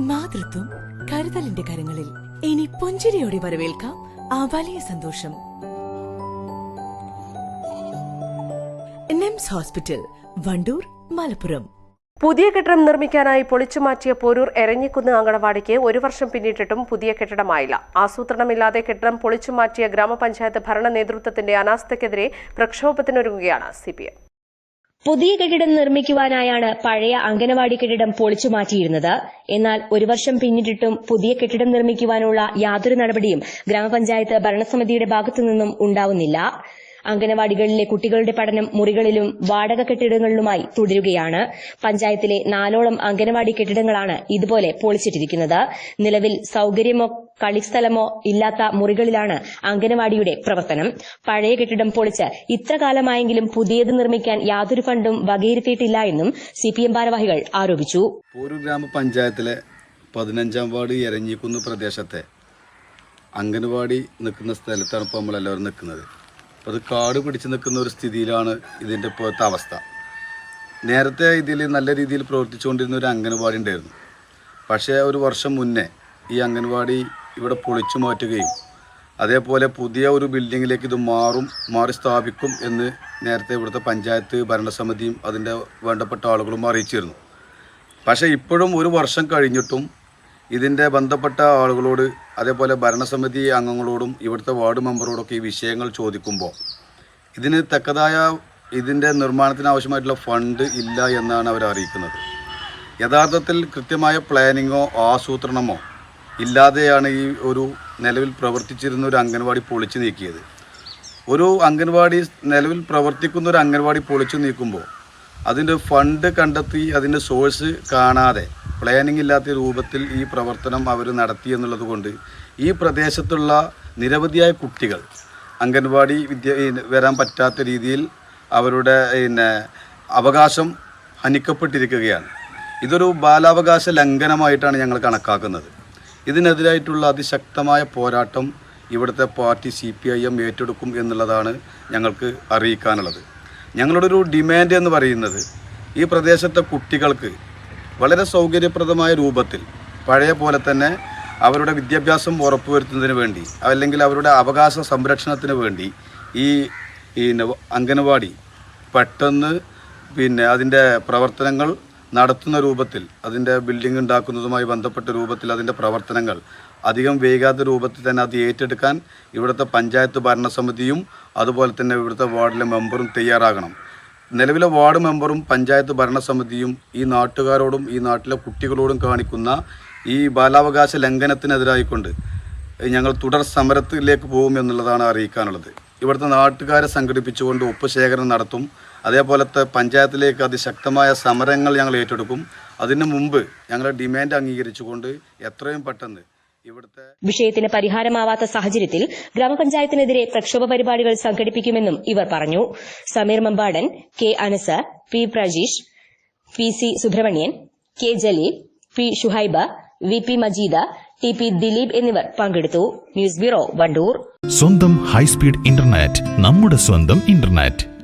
മാതൃത്വം കരുതലിന്റെ കരങ്ങളിൽ. ഇനി പുഞ്ചിരിയോടെ വരവേൽക്കാം ആ വലിയ സന്തോഷം. നിംസ് ഹോസ്പിറ്റൽ വണ്ടൂർ മലപ്പുറം. പുതിയ കെട്ടിടം നിർമ്മിക്കാനായി പൊളിച്ചുമാറ്റിയ പോരൂർ എരഞ്ഞിക്കുന്ന് അങ്കണവാടിക്ക് ഒരു വർഷം പിന്നിട്ടിട്ടും പുതിയ കെട്ടിടമായില്ല. ആസൂത്രണമില്ലാതെ കെട്ടിടം പൊളിച്ചുമാറ്റിയ ഗ്രാമപഞ്ചായത്ത് ഭരണ നേതൃത്വത്തിന്റെ അനാസ്ഥയ്ക്കെതിരെ പ്രക്ഷോഭത്തിനൊരുങ്ങുകയാണ് സിപിഎം പുതിയ കെട്ടിടം നിർമ്മിക്കുവാനായാണ് പഴയ അംഗനവാടി കെട്ടിടം പൊളിച്ചു മാറ്റിയിരുന്നത്. എന്നാൽ ഒരു വർഷം പിന്നിട്ടിട്ടും പുതിയ കെട്ടിടം നിർമ്മിക്കുവാനുള്ള യാതൊരു നടപടിയും ഗ്രാമപഞ്ചായത്ത് ഭരണസമിതിയുടെ ഭാഗത്തുനിന്നും ഉണ്ടാവുന്നില്ല. അംഗനവാടികളിലെ കുട്ടികളുടെ പഠനം മുറികളിലും വാടക കെട്ടിടങ്ങളിലുമായി തുടരുകയാണ്. പഞ്ചായത്തിലെ നാലോളം അംഗനവാടി കെട്ടിടങ്ങളാണ് ഇതുപോലെ പൊളിച്ചിട്ടിരിക്കുന്നത്. നിലവിൽ സൌകര്യമോ കളിസ്ഥലമോ ഇല്ലാത്ത മുറികളിലാണ് അംഗനവാടിയുടെ പ്രവർത്തനം. പഴയ കെട്ടിടം പൊളിച്ച് ഇത്ര കാലമായെങ്കിലും പുതിയത് നിർമ്മിക്കാൻ യാതൊരു ഫണ്ടും വകയിരുത്തിയിട്ടില്ല എന്നും സിപിഎം ഭാരവാഹികൾ ആരോപിച്ചു. ഗ്രാമപഞ്ചായത്തിലെ പതിനഞ്ചാം വാർഡ് എരഞ്ഞിക്കുന്ന് പ്രദേശത്തെ അംഗനവാടി നിൽക്കുന്ന സ്ഥലത്താണ് ഇപ്പോൾ നമ്മളെല്ലാവരും നിൽക്കുന്നത്. അത് കാട് പിടിച്ചു നിൽക്കുന്ന ഒരു സ്ഥിതിയിലാണ് ഇതിന്റെ ഇപ്പോഴത്തെ അവസ്ഥ. നേരത്തെ ഇതിൽ നല്ല രീതിയിൽ പ്രവർത്തിച്ചുകൊണ്ടിരുന്ന ഒരു അംഗൻവാടി ഉണ്ടായിരുന്നു. പക്ഷേ ഒരു വർഷം മുന്നേ ഈ അംഗൻവാടി ഇവിടെ പൊളിച്ചു മാറ്റുകയും അതേപോലെ പുതിയ ഒരു ബിൽഡിങ്ങിലേക്ക് ഇത് മാറും മാറി സ്ഥാപിക്കും എന്ന് നേരത്തെ ഇവിടുത്തെ പഞ്ചായത്ത് ഭരണസമിതിയും അതിന്റെ വേണ്ടപ്പെട്ട ആളുകളും അറിയിച്ചിരുന്നു. പക്ഷേ ഇപ്പോഴും ഒരു വർഷം കഴിഞ്ഞിട്ടും ഇതിന്റെ ബന്ധപ്പെട്ട ആളുകളോട് അതേപോലെ ഭരണസമിതി അംഗങ്ങളോടും ഇവിടുത്തെ വാർഡ് മെമ്പറോടൊക്കെ ഈ വിഷയങ്ങൾ ചോദിക്കുമ്പോൾ ഇതിന് തക്കതായ ഇതിന്റെ നിർമ്മാണത്തിന് ആവശ്യമായിട്ടുള്ള ഫണ്ട് ഇല്ല എന്നാണ് അവർ അറിയിക്കുന്നത്. യഥാർത്ഥത്തിൽ കൃത്യമായ പ്ലാനിങ്ങോ ആസൂത്രണമോ ഇല്ലാതെയാണ് ഈ ഒരു നിലവിൽ പ്രവർത്തിച്ചിരുന്ന ഒരു അംഗൻവാടി പൊളിച്ചു നീക്കിയത്. ഒരു അംഗൻവാടി നിലവിൽ പ്രവർത്തിക്കുന്ന ഒരു അംഗൻവാടി പൊളിച്ചു നീക്കുമ്പോൾ അതിന്റെ ഫണ്ട് കണ്ടെത്തി അതിന്റെ സോഴ്സ് കാണാതെ പ്ലാനിങ് ഇല്ലാത്ത രൂപത്തിൽ ഈ പ്രവർത്തനം അവർ നടത്തി എന്നുള്ളത് കൊണ്ട് ഈ പ്രദേശത്തുള്ള നിരവധിയായ കുട്ടികൾ അംഗൻവാടി വിദ്യ വരാൻ പറ്റാത്ത രീതിയിൽ അവരുടെ പിന്നെ അവകാശം ഹനിക്കപ്പെട്ടിരിക്കുകയാണ്. ഇതൊരു ബാലാവകാശ ലംഘനമായിട്ടാണ് ഞങ്ങൾ കണക്കാക്കുന്നത്. ഇതിനെതിരായിട്ടുള്ള അതിശക്തമായ പോരാട്ടം ഇവിടുത്തെ party C P I M ഏറ്റെടുക്കും എന്നുള്ളതാണ് ഞങ്ങൾക്ക് അറിയിക്കാനുള്ളത്. ഞങ്ങളുടെ ഒരു ഡിമാൻഡ് എന്ന് പറയുന്നത് ഈ പ്രദേശത്തെ കുട്ടികൾക്ക് വളരെ സൗകര്യപ്രദമായ രൂപത്തിൽ പഴയ പോലെ തന്നെ അവരുടെ വിദ്യാഭ്യാസം ഉറപ്പുവരുത്തുന്നതിന് വേണ്ടി അല്ലെങ്കിൽ അവരുടെ അവകാശ സംരക്ഷണത്തിന് വേണ്ടി ഈ ഈ നവ- അംഗനവാടി പെട്ടെന്ന് പിന്നെ അതിന്റെ പ്രവർത്തനങ്ങൾ നടത്തുന്ന രൂപത്തിൽ അതിന്റെ ബിൽഡിംഗ് ഉണ്ടാക്കുന്നതുമായി ബന്ധപ്പെട്ട രൂപത്തിൽ അതിന്റെ പ്രവർത്തനങ്ങൾ അധികം വൈകാത്ത രൂപത്തിൽ തന്നെ അത് ഏറ്റെടുക്കാൻ ഇവിടുത്തെ പഞ്ചായത്ത് ഭരണസമിതിയും അതുപോലെ തന്നെ ഇവിടുത്തെ വാർഡിലെ മെമ്പറും തയ്യാറാകണം. നിലവിലെ വാർഡ് മെമ്പറും പഞ്ചായത്ത് ഭരണസമിതിയും ഈ നാട്ടുകാരോടും ഈ നാട്ടിലെ കുട്ടികളോടും കാണിക്കുന്ന ഈ ബാലാവകാശ ലംഘനത്തിനെതിരായിക്കൊണ്ട് ഞങ്ങൾ തുടർ സമരത്തിലേക്ക് പോകും എന്നുള്ളതാണ് അറിയിക്കാനുള്ളത്. ഇവിടുത്തെ നാട്ടുകാരെ സംഘടിപ്പിച്ചുകൊണ്ട് ഒപ്പ് ശേഖരണം നടത്തും. അതേപോലത്തെ പഞ്ചായത്തിലേക്ക് അതിശക്തമായ സമരങ്ങൾ ഞങ്ങൾ ഏറ്റെടുക്കും. അതിനു മുമ്പ് ഞങ്ങളുടെ ഡിമാൻഡ് അംഗീകരിച്ചുകൊണ്ട് എത്രയും പെട്ടെന്ന് വിഷയത്തിന് പരിഹാരമാവാത്ത സാഹചര്യത്തിൽ ഗ്രാമപഞ്ചായത്തിനെതിരെ പ്രക്ഷോഭ പരിപാടികൾ സംഘടിപ്പിക്കുമെന്നും ഇവർ പറഞ്ഞു. Sameer Mambadan K Anas P Prajeesh P C Subramanian K Jaleel P Shuhaiba V P Majeeda T P Dileep എന്നിവർ പങ്കെടുത്തു. News bureau Wandoor. സ്വന്തം ഹൈസ്പീഡ് ഇന്റർനെറ്റ് നമ്മുടെ സ്വന്തം ഇന്റർനെറ്റ്.